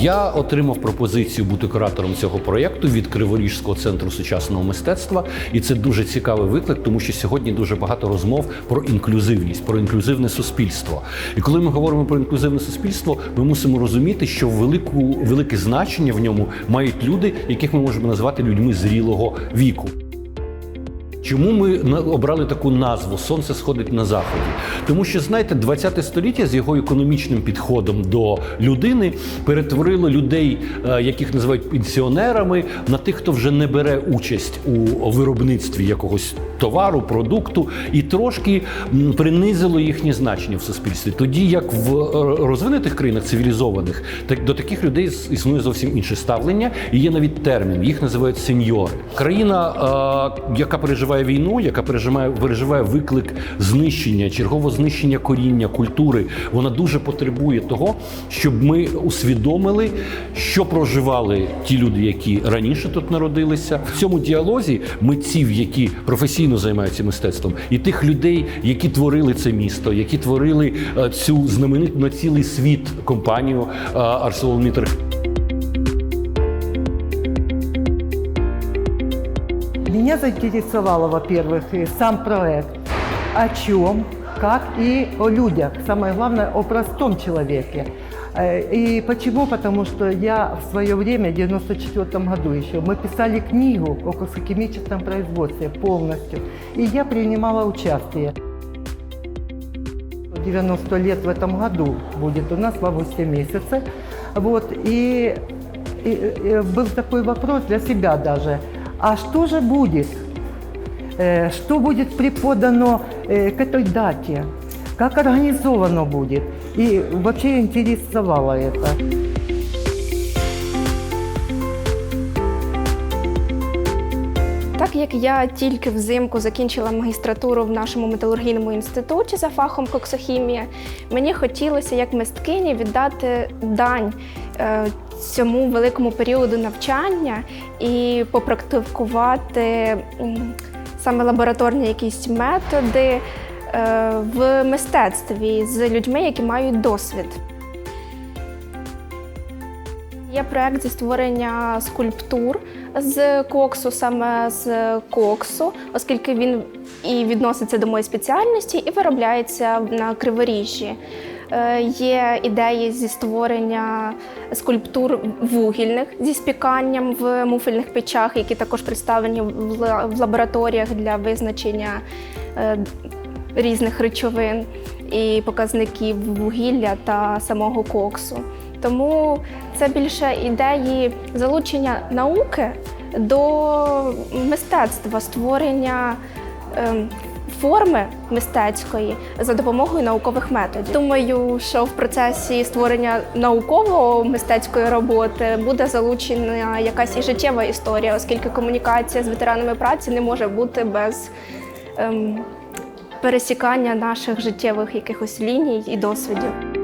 Я отримав пропозицію бути куратором цього проєкту від Криворіжського центру сучасного мистецтва, і це дуже цікавий виклик, тому що сьогодні дуже багато розмов про інклюзивність, про інклюзивне суспільство. І коли ми говоримо про інклюзивне суспільство, ми мусимо розуміти, що велику велике значення в ньому мають люди, яких ми можемо назвати людьми зрілого віку. Чому ми обрали таку назву Сонце сходить на заході? Тому що знаєте, 20 століття з його економічним підходом до людини перетворило людей, е, яких називають пенсіонерами, на тих, хто вже не бере участь у виробництві якогось товару, продукту, і трошки принизило їхнє значення в суспільстві. Тоді як в е, розвинутих країнах цивілізованих, так до таких людей існує зовсім інше ставлення, і є навіть термін. Їх називають сеньори. Країна, е, яка переживає війну, яка переживає, переживає виклик знищення, чергового знищення коріння, культури, вона дуже потребує того, щоб ми усвідомили, що проживали ті люди, які раніше тут народилися. В цьому діалозі митців, які професійно займаються мистецтвом, і тих людей, які творили це місто, які творили е, цю знамениту на цілий світ компанію е, ArcelorMittal. Меня заинтересовало, во-первых, сам проект, о чем, как и о людях. Самое главное, о простом человеке. Э, И почему? Потому что я в свое время, в 94 году еще, мы писали книгу о космохимическом производстве полностью. И я принимала участие. 90 лет в этом году будет у нас в августе месяце. Вот, и, и, и был такой вопрос для себя даже. А что же будет? Э, Что будет преподано э, к этой дате? Как организовано будет? И вообще интересовало это. Так як я тільки взимку закінчила магістратуру в нашому металургійному інституті за фахом коксохімія, мені хотілося як мисткині віддати дань е, цьому великому періоду навчання і попрактикувати саме лабораторні якісь методи е, в мистецтві з людьми, які мають досвід. Є проект зі створення скульптур з коксу, саме з коксу, оскільки він і відноситься до моєї спеціальності, і виробляється на криворіжжі. Е, Є ідеї зі створення скульптур вугільних зі спіканням в муфельних печах, які також представлені в лабораторіях для визначення е, різних речовин і показників вугілля та самого коксу. Тому це більше ідеї залучення науки до мистецтва, створення ем, форми мистецької за допомогою наукових методів. Думаю, що в процесі створення науково мистецької роботи буде залучена якась і життєва історія, оскільки комунікація з ветеранами праці не може бути без ем, пересікання наших життєвих якихось ліній і досвідів.